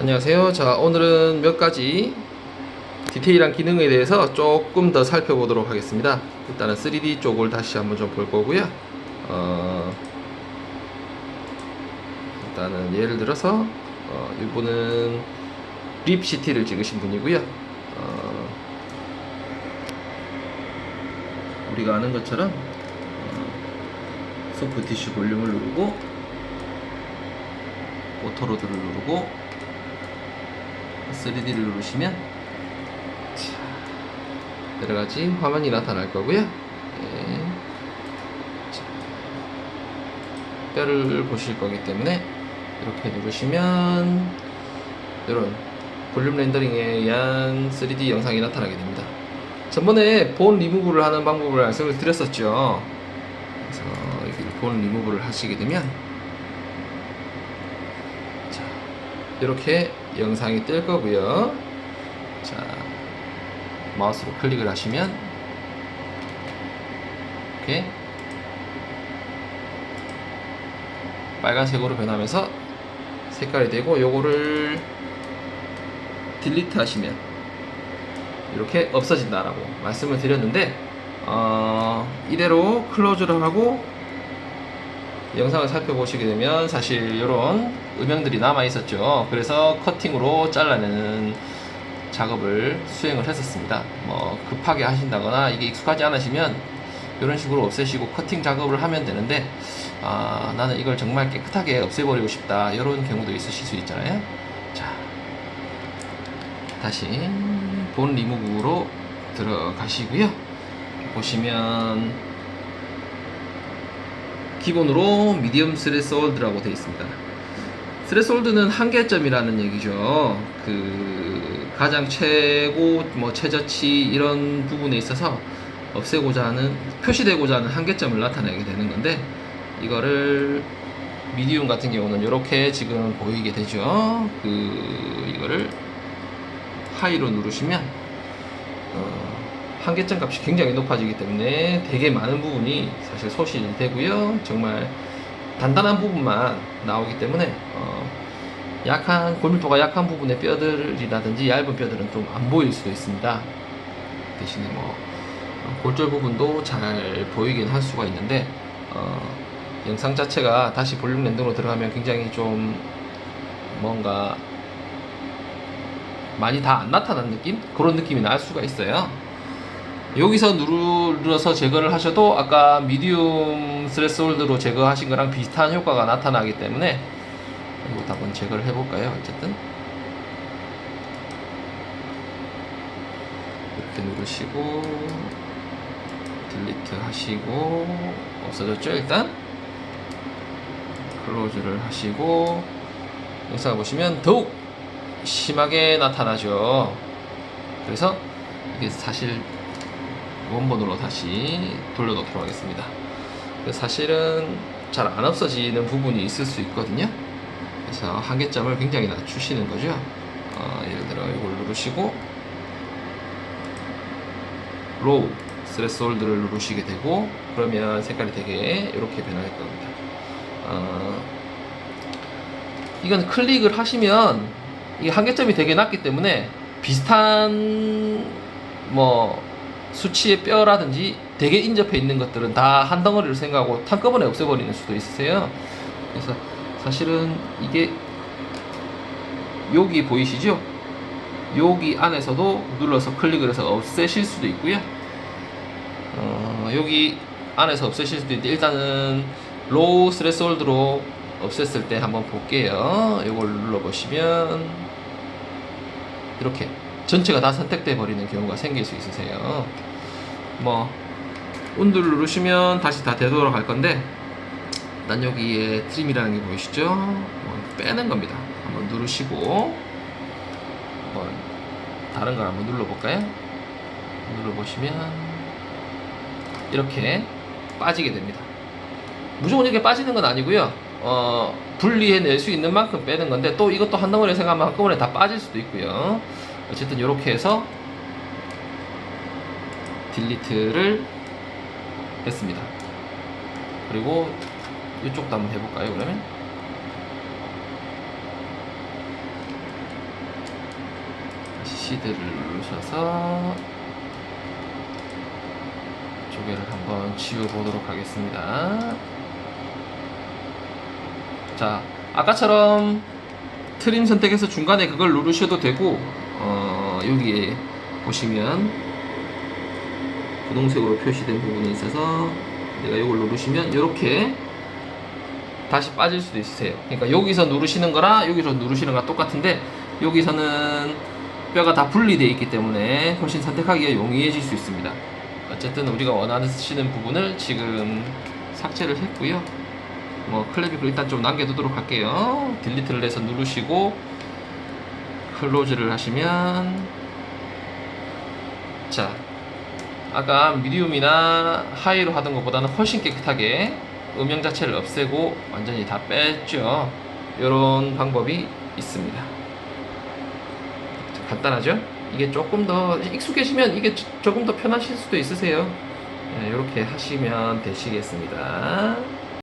안녕하세요. 자, 오늘은 몇 가지 디테일한 기능에 대해서 조금 더 살펴보도록 하겠습니다. 일단은 3D 쪽을 다시 한번 좀 볼 거고요. 어, 일단은 예를 들어서 어, 이분은 립시티를 찍으신 분이고요. 어, 우리가 아는 것처럼 어, 소프트 티슈 볼륨을 누르고 오토로드를 누르고 3D를 누르시면 자, 여러 가지 화면이 나타날 거고요. 네. 자, 뼈를 보실 거기 때문에 이렇게 누르시면 이런 볼륨 렌더링에 의한 3D 영상이 나타나게 됩니다. 전번에 본 리무브를 하는 방법을 말씀을 드렸었죠. 그래서 여기 본 리무브를 하시게 되면 자, 이렇게 영상이 뜰 거고요. 자, 마우스로 클릭을 하시면 이렇게 빨간색으로 변하면서 색깔이 되고 요거를 딜리트 하시면 이렇게 없어진다라고 말씀을 드렸는데 어, 이대로 클로즈를 하고 영상을 살펴보시게 되면 사실 이런 음영들이 남아 있었죠. 그래서 커팅으로 잘라내는 작업을 수행을 했었습니다. 뭐 급하게 하신다거나 이게 익숙하지 않으시면 이런 식으로 없애시고 커팅 작업을 하면 되는데 아, 나는 이걸 정말 깨끗하게 없애버리고 싶다 이런 경우도 있으실 수 있잖아요. 자, 다시 본 리무브로 들어가시고요. 보시면 기본으로 미디엄 스레스홀드라고 되어 있습니다. 스레스홀드는 한계점이라는 얘기죠. 그 가장 최고 뭐 최저치 이런 부분에 있어서 없애고자 하는 표시되고자 하는 한계점을 나타내게 되는 건데 이거를 미디움 같은 경우는 이렇게 지금 보이게 되죠. 그 이거를 하이로 누르시면 어, 한계점 값이 굉장히 높아지기 때문에 되게 많은 부분이 사실 소실이 되고요. 정말 단단한 부분만 나오기 때문에 어, 약한 골밀도가 약한 부분의 뼈들이라든지 얇은 뼈들은 좀 안 보일 수도 있습니다. 대신에 뭐 어, 골절 부분도 잘 보이긴 할 수가 있는데 어, 영상 자체가 다시 볼륨 랜딩으로 들어가면 굉장히 좀 뭔가 많이 다 안 나타난 느낌? 그런 느낌이 날 수가 있어요. 여기서 눌러서 제거를 하셔도 아까 미디움 스레스홀드로 제거하신 거랑 비슷한 효과가 나타나기 때문에 이것도 한번 제거를 해볼까요? 어쨌든. 이렇게 누르시고 딜리트 하시고 없어졌죠 일단? 클로즈를 하시고 영상을 보시면 더욱 심하게 나타나죠. 그래서 이게 사실 원본으로 다시 돌려놓도록 하겠습니다. 사실은 잘 안 없어지는 부분이 있을 수 있거든요. 그래서 한계점을 굉장히 낮추시는 거죠. 어, 예를 들어 이걸 누르시고 로우 스레스홀드를 누르시게 되고 그러면 색깔이 되게 이렇게 변할 겁니다. 어, 이건 클릭을 하시면 이 한계점이 되게 낮기 때문에 비슷한 뭐 수치의 뼈라든지 되게 인접해 있는 것들은 다 한 덩어리를 생각하고 한꺼번에 없애버리는 수도 있으세요. 그래서 사실은 이게 여기 보이시죠? 여기 안에서도 눌러서 클릭을 해서 없애실 수도 있고요. 어, 여기 안에서 없애실 수도 있는데 일단은 로우 스레스홀드로 없앴을 때 한번 볼게요. 이걸 눌러보시면 이렇게 전체가 다 선택돼 버리는 경우가 생길 수 있으세요. 뭐 운들 누르시면 다시 다 되돌아갈 건데 난 여기에 트림이라는 게 보이시죠? 뭐 빼는 겁니다. 한번 누르시고 한번 다른 걸 한번 눌러볼까요? 눌러보시면 이렇게 빠지게 됩니다. 무조건 이렇게 빠지는 건 아니고요. 어, 분리해낼 수 있는 만큼 빼는 건데 또 이것도 한 덩어리 생각하면 한꺼번에 다 빠질 수도 있고요. 어쨌든 이렇게 해서 딜리트를 했습니다. 그리고 이쪽도 한번 해볼까요? 그러면 시드를 누르셔서 조개를 한번 지워 보도록 하겠습니다. 자, 아까처럼 트림 선택해서 중간에 그걸 누르셔도 되고 어, 여기에 보시면 분홍색으로 표시된 부분이 있어서 내가 이걸 누르시면 이렇게 다시 빠질 수도 있으세요. 그러니까 여기서 누르시는 거랑 여기서 누르시는 거랑 똑같은데 여기서는 뼈가 다 분리되어 있기 때문에 훨씬 선택하기가 용이해질 수 있습니다. 어쨌든 우리가 원하시는 부분을 지금 삭제를 했고요. 뭐 클래비클 일단 좀 남겨두도록 할게요. 딜리트를 해서 누르시고 클로즈를 하시면 자 아까 미디움이나 하이로 하던 것보다는 훨씬 깨끗하게 음영 자체를 없애고 완전히 다 뺐죠. 이런 방법이 있습니다. 자, 간단하죠? 이게 조금 더 익숙해지면 이게 조- 조금 더 편하실 수도 있으세요. 이렇게 하시면 되시겠습니다.